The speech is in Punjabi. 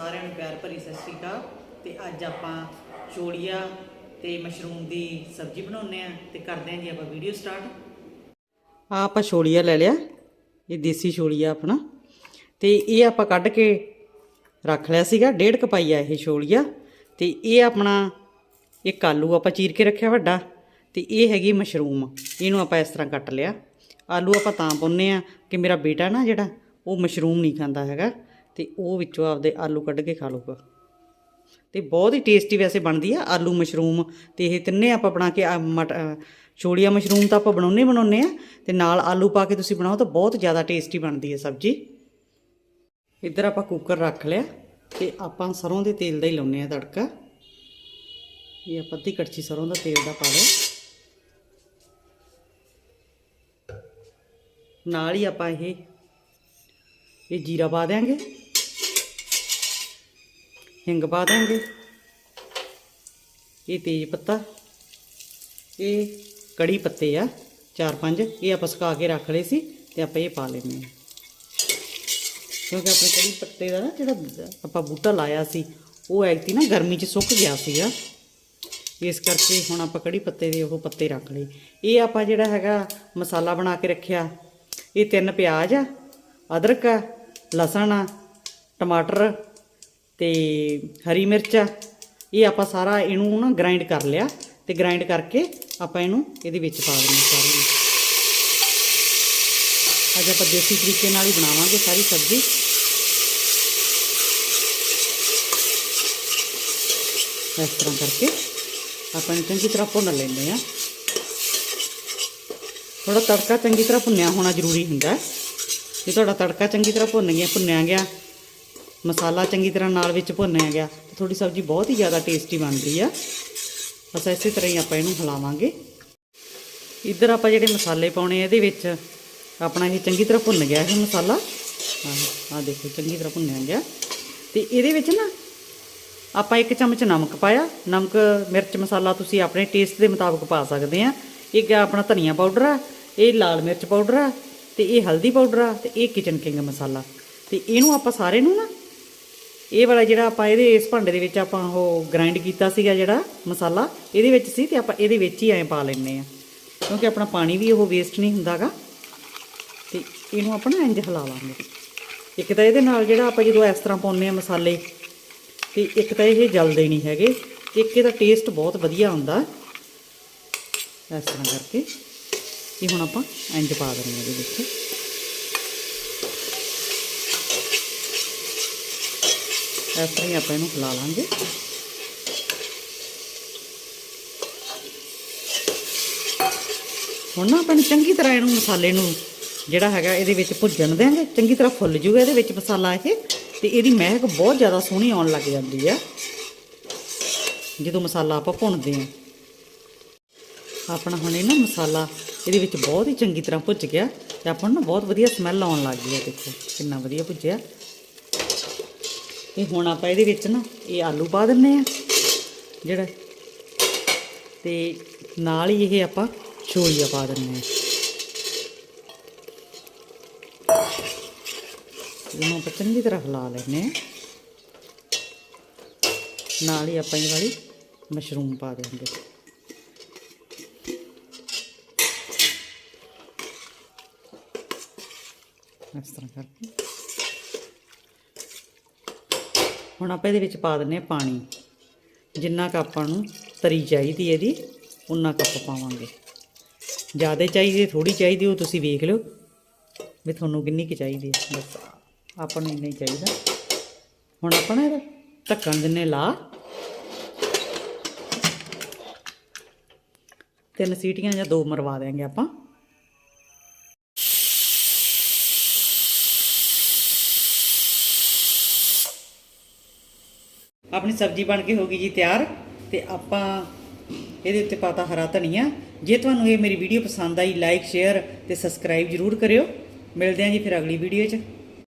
ਸਾਰਿਆਂ ਨੂੰ ਪਿਆਰ ਭਰੀ ਸਤਿ ਸ਼੍ਰੀ ਅਕਾਲ। ਤੇ ਅੱਜ ਆਪਾਂ ਚੋਲੀਆ ਤੇ ਮਸ਼ਰੂਮ ਦੀ ਸਬਜ਼ੀ ਬਣਾਉਂਦੇ ਆ ਤੇ ਕਰਦੇ ਆਂ ਜੀ ਆਪਾਂ ਵੀਡੀਓ ਸਟਾਰਟ ਆ ਆਪਾਂ ਛੋਲੀਆ ਲੈ ਲਿਆ। ਇਹ ਦੇਸੀ ਛੋਲੀਆ ਆਪਣਾ। ਤੇ ਇਹ ਆਪਾਂ ਕੱਢ ਕੇ ਰੱਖ ਲਿਆ ਸੀਗਾ। ਡੇਢ ਕਪਾਈ ਆ ਇਹ ਛੋਲੀਆ ਤੇ ਇਹ ਆਪਣਾ ਇੱਕ ਆਲੂ ਆਪਾਂ ਚੀਰ ਕੇ ਰੱਖਿਆ ਵੱਡਾ। ਤੇ ਇਹ ਹੈਗੀ ਮਸ਼ਰੂਮ। ਇਹਨੂੰ ਆਪਾਂ ਇਸ ਤਰ੍ਹਾਂ ਕੱਟ ਲਿਆ। ਆਲੂ ਆਪਾਂ ਤਾਂ ਪਾਉਂਦੇ ਆ ਕਿ ਮੇਰਾ ਬੇਟਾ ਨਾ ਜਿਹੜਾ, ਉਹ ਮਸ਼ਰੂਮ ਨਹੀਂ ਖਾਂਦਾ ਹੈਗਾ। ਤੇ ਉਹ ਵਿੱਚੋਂ ਆਪਦੇ ਆਲੂ ਕੱਢ ਕੇ ਖਾ ਲੂਗਾ ਤੇ ਬਹੁਤ ਹੀ ਟੇਸਟੀ ਵੈਸੇ ਬਣਦੀ ਆ ਆਲੂ ਮਸ਼ਰੂਮ। ਤੇ ਇਹ ਤਿੰਨੇ ਆਪਾਂ ਬਣਾ ਕੇ ਆ ਮਟ ਅ, ਮਸ਼ਰੂਮ ਤਾਂ ਆਪਾਂ ਬਣਾਉਣੇ ਬਣਾਉਣੇ ਆ। ਤੇ ਨਾਲ ਆਲੂ ਪਾ ਕੇ ਤੁਸੀਂ ਬਣਾਓ ਤਾਂ ਬਹੁਤ ਜ਼ਿਆਦਾ ਟੇਸਟੀ ਬਣਦੀ ਹੈ ਸਬਜ਼ੀ। ਇੱਧਰ ਆਪਾਂ ਕੁੱਕਰ ਰੱਖ ਲਿਆ ਤੇ ਆਪਾਂ ਸਰੋਂ ਦੇ ਤੇਲ ਦਾ ਹੀ ਲਾਉਨੇ ਆ ਤੜਕਾ। ਇਹ ਆਪਾਂ ਅੱਧੀ ਕੜਛੀ ਸਰੋਂ ਦਾ ਤੇਲ ਦਾ ਪਾ ਲਓ। ਨਾਲ ਹੀ ਆਪਾਂ ਇਹ ਇਹ ਜੀਰਾ ਪਾ ਦਿਆਂਗੇ। ਹਿੰਗ ਪਾ ਦਾਂਗੇ। ਇਹ ਤੇਜ ਪੱਤਾ, ਇਹ ਕੜੀ ਪੱਤੇ ਆ, ਚਾਰ ਪੰਜ, ਇਹ ਆਪਾਂ ਸੁਕਾ ਕੇ ਰੱਖ ਲਏ ਸੀ ਤੇ ਆਪਾਂ ਇਹ ਪਾ ਲੈਣੇ ਆ ਕਿਉਂਕਿ ਆਪਣੇ ਕੜੀ ਪੱਤੇ ਦਾ ਨਾ ਜਿਹੜਾ ਆਪਾਂ ਬੂਟਾ ਲਾਇਆ ਸੀ, ਉਹ ਐਕਤੀ ਨਾ ਗਰਮੀ 'ਚ ਸੁੱਕ ਗਿਆ ਸੀਗਾ। ਇਸ ਕਰਕੇ ਹੁਣ ਆਪਾਂ ਕੜੀ ਪੱਤੇ ਦੇ ਉਹ ਪੱਤੇ ਰੱਖ ਲਏ। ਇਹ ਆਪਾਂ ਜਿਹੜਾ ਹੈਗਾ ਮਸਾਲਾ ਬਣਾ ਕੇ ਰੱਖਿਆ, ਇਹ ਤਿੰਨ ਪਿਆਜ਼ ਆ, ਅਦਰਕ ਆ, ਲਸਣ ਆ, ਟਮਾਟਰ ਤੇ ਹਰੀ ਮਿਰਚ ਇਹ ਆਪਾਂ ਸਾਰਾ ਇਹਨੂੰ ਨਾ ਗ੍ਰਾਈਂਡ ਕਰ ਲਿਆ ਤੇ ਗ੍ਰਾਈਂਡ ਕਰਕੇ ਆਪਾਂ ਇਹਨੂੰ ਇਹਦੇ ਵਿੱਚ ਪਾ ਦੇਣਾ ਸਾਰੇ। ਅੱਜ ਆਪਾਂ ਦੇਸੀ ਤਰੀਕੇ ਨਾਲ ਹੀ ਬਣਾਵਾਂਗੇ ਸਾਰੀ ਸਬਜ਼ੀ। ਇਸ ਤਰ੍ਹਾਂ ਕਰਕੇ ਆਪਾਂ ਇਹਨੂੰ ਚੰਗੀ ਤਰ੍ਹਾਂ ਭੁੰਨ ਲੈਂਦੇ ਆ ਥੋੜਾ ਤੜਕਾ ਚੰਗੀ ਤਰ੍ਹਾਂ ਭੁੰਨਿਆ ਹੋਣਾ ਜ਼ਰੂਰੀ ਹੁੰਦਾ। ਹੈ। ਜੇ ਤੁਹਾਡਾ ਤੜਕਾ ਚੰਗੀ ਤਰ੍ਹਾਂ ਭੁੰਨ ਗਿਆ, ਭੁੰਨਿਆ ਗਿਆ ਮਸਾਲਾ ਚੰਗੀ ਤਰ੍ਹਾਂ ਨਾਲ ਵਿੱਚ ਭੁੰਨਿਆ ਗਿਆ ਤਾਂ ਤੁਹਾਡੀ ਸਬਜ਼ੀ ਬਹੁਤ ਹੀ ਜ਼ਿਆਦਾ ਟੇਸਟੀ ਬਣਦੀ ਆ। ਬਸ ਇਸੇ ਤਰ੍ਹਾਂ ਹੀ ਆਪਾਂ ਇਹਨੂੰ ਹਿਲਾਵਾਂਗੇ। ਇੱਧਰ ਆਪਾਂ ਜਿਹੜੇ ਮਸਾਲੇ ਪਾਉਣੇ ਆ, ਇਹਦੇ ਵਿੱਚ ਆਪਣਾ ਇਹ ਚੰਗੀ ਤਰ੍ਹਾਂ ਭੁੰਨ ਗਿਆ ਇਹ ਮਸਾਲਾ। ਆਹ ਆਹ ਦੇਖੋ, ਚੰਗੀ ਤਰ੍ਹਾਂ ਭੁੰਨਿਆ ਗਿਆ। ਤੇ ਇਹਦੇ ਵਿੱਚ ਨਾ ਆਪਾਂ ਇੱਕ ਚਮਚ ਨਮਕ ਪਾਇਆ। ਨਮਕ, ਮਿਰਚ ਮਸਾਲਾ ਤੁਸੀਂ ਆਪਣੇ ਟੇਸਟ ਦੇ ਮੁਤਾਬਕ ਪਾ ਸਕਦੇ ਆ। ਇੱਕ ਆਪਣਾ ਧਨੀਆ ਪਾਊਡਰ ਆ, ਇਹ ਲਾਲ ਮਿਰਚ ਪਾਊਡਰ ਆ ਤੇ ਇਹ ਹਲਦੀ ਪਾਊਡਰ ਆ ਤੇ ਇਹ ਕਿਚਨ ਕਿੰਗ ਮਸਾਲਾ। ਤੇ ਇਹਨੂੰ ਆਪਾਂ ਸਾਰੇ ਨੂੰ ਨਾ ਇਹ ਵਾਲਾ ਜਿਹੜਾ ਆਪਾਂ ਇਹਦੇ ਇਸ ਭਾਂਡੇ ਦੇ ਵਿੱਚ ਆਪਾਂ ਉਹ ਗ੍ਰਾਈਂਡ ਕੀਤਾ ਸੀਗਾ ਜਿਹੜਾ ਮਸਾਲਾ, ਇਹਦੇ ਵਿੱਚ ਸੀ ਤੇ ਆਪਾਂ ਇਹਦੇ ਵਿੱਚ ਹੀ ਐਂ ਪਾ ਲੈਣੇ ਆ ਕਿਉਂਕਿ ਆਪਣਾ ਪਾਣੀ ਵੀ ਉਹ ਵੇਸਟ ਨਹੀਂ ਹੁੰਦਾਗਾ। ਤੇ ਇਹਨੂੰ ਆਪਾਂ ਨਾ ਇੰਜ ਹਿਲਾ ਲਾਂਗੇ। ਇੱਕ ਤਾਂ ਇਹਦੇ ਨਾਲ ਜਿਹੜਾ ਆਪਾਂ ਜਦੋਂ ਇਸ ਤਰ੍ਹਾਂ ਪਾਉਂਦੇ ਆ ਮਸਾਲੇ, ਤੇ ਇੱਕ ਤਾਂ ਇਹ ਜਲਦੇ ਨਹੀਂ ਹੈਗੇ। ਇੱਕ ਇਹਦਾ ਟੇਸਟ ਬਹੁਤ ਵਧੀਆ ਹੁੰਦਾ ਇਸ ਤਰ੍ਹਾਂ ਕਰਕੇ ਇਹ ਹੁਣ ਆਪਾਂ ਇੰਜ ਪਾ ਦਿੰਦੇ ਹਾਂ ਇਹਦੇ ਵਿੱਚ। ਇਸ ਤਰ੍ਹਾਂ ਹੀ ਆਪਾਂ ਇਹਨੂੰ ਹਿਲਾ ਲਾਂਗੇ। ਹੁਣ ਨਾ ਆਪਾਂ ਨੂੰ ਚੰਗੀ ਤਰ੍ਹਾਂ ਇਹਨੂੰ ਮਸਾਲੇ ਨੂੰ ਜਿਹੜਾ ਹੈਗਾ ਇਹਦੇ ਵਿੱਚ ਭੁੱਜਣ ਦੇਾਂਗੇ ਚੰਗੀ ਤਰ੍ਹਾਂ ਫੁੱਲ ਜੂਗਾ ਇਹਦੇ ਵਿੱਚ ਮਸਾਲਾ ਇਹ। ਤੇ ਇਹਦੀ ਮਹਿਕ ਬਹੁਤ ਜ਼ਿਆਦਾ ਸੋਹਣੀ ਆਉਣ ਲੱਗ ਜਾਂਦੀ ਆ। ਜਦੋਂ ਮਸਾਲਾ ਆਪਾਂ ਭੁੰਨਦੇ ਆ ਆਪਣਾ ਹੁਣ ਇਹ ਨਾ ਮਸਾਲਾ ਇਹਦੇ ਵਿੱਚ ਬਹੁਤ ਹੀ ਚੰਗੀ ਤਰ੍ਹਾਂ ਭੁੱਜ ਗਿਆ। ਤੇ ਆਪਾਂ ਨੂੰ ਨਾ ਬਹੁਤ ਵਧੀਆ ਸਮੈਲ ਆਉਣ ਲੱਗ ਗਈ ਆ ਦੇਖੋ। ਕਿੰਨਾ ਵਧੀਆ ਭੁੱਜਿਆ। ਤੇ ਹੁਣ ਆਪਾਂ ਇਹਦੇ ਵਿੱਚ ਨਾ ਇਹ ਆਲੂ ਪਾ ਦਿੰਨੇ ਆ ਜਿਹੜਾ ਤੇ ਨਾਲ ਹੀ ਇਹ ਆਪਾਂ ਛੋਲੀਆ ਪਾ ਦਿੰਨੇ ਆ ਇਹਨੂੰ ਆਪਾਂ ਚੰਗੀ ਤਰ੍ਹਾਂ ਹਿਲਾ ਲੈਨੇ ਆ ਨਾਲ ਹੀ ਆਪਾਂ ਇਹ ਵਾਲੀ ਮਸ਼ਰੂਮ ਪਾ ਦਿਆਂਗੇ ਇਸ ਤਰ੍ਹਾਂ ਕਰਕੇ। ਹੁਣ ਆਪਾਂ ਇਹਦੇ ਵਿੱਚ ਪਾ ਦਿੰਨੇ ਆ ਪਾਣੀ। ਜਿੰਨਾ ਕੁ ਆਪਾਂ ਨੂੰ ਤਰੀ ਚਾਹੀਦੀ ਇਹਦੀ, ਉਨਾ ਕੱਪ ਪਾਵਾਂਗੇ। ਜ਼ਿਆਦਾ ਚਾਹੀਦੀ ਥੋੜੀ ਚਾਹੀਦੀ, ਉਹ ਤੁਸੀਂ ਵੇਖ ਲਿਓ ਵੀ ਤੁਹਾਨੂੰ ਕਿੰਨੀ ਕੁ ਚਾਹੀਦੀ ਹੈ। ਬਸ, ਆਪਾਂ ਨੂੰ ਇੰਨਾ ਹੀ ਚਾਹੀਦਾ। ਹੁਣ ਆਪਾਂ ਨਾ ਇਹਦਾ ਢੱਕਣ ਦਿੰਨੇ ਲਾ। ਤਿੰਨ ਸੀਟੀਆਂ ਜਾਂ ਦੋ ਮਰਵਾ ਦੇਾਂਗੇ ਆਪਾਂ। ਆਪਣੀ ਸਬਜ਼ੀ ਬਣ ਕੇ ਹੋ ਗਈ ਜੀ ਤਿਆਰ ਤੇ ਆਪਾਂ ਇਹਦੇ ਉੱਤੇ ਪਾਤਾ ਹਰਾ ਧਨੀਆ। ਜੇ ਤੁਹਾਨੂੰ ਇਹ ਮੇਰੀ ਵੀਡੀਓ ਪਸੰਦ ਆਈ ਲਾਈਕ ਸ਼ੇਅਰ ਤੇ ਸਬਸਕ੍ਰਾਈਬ ਜਰੂਰ ਕਰਿਓ। ਮਿਲਦੇ ਹਾਂ ਜੀ ਫਿਰ ਅਗਲੀ ਵੀਡੀਓ 'ਚ।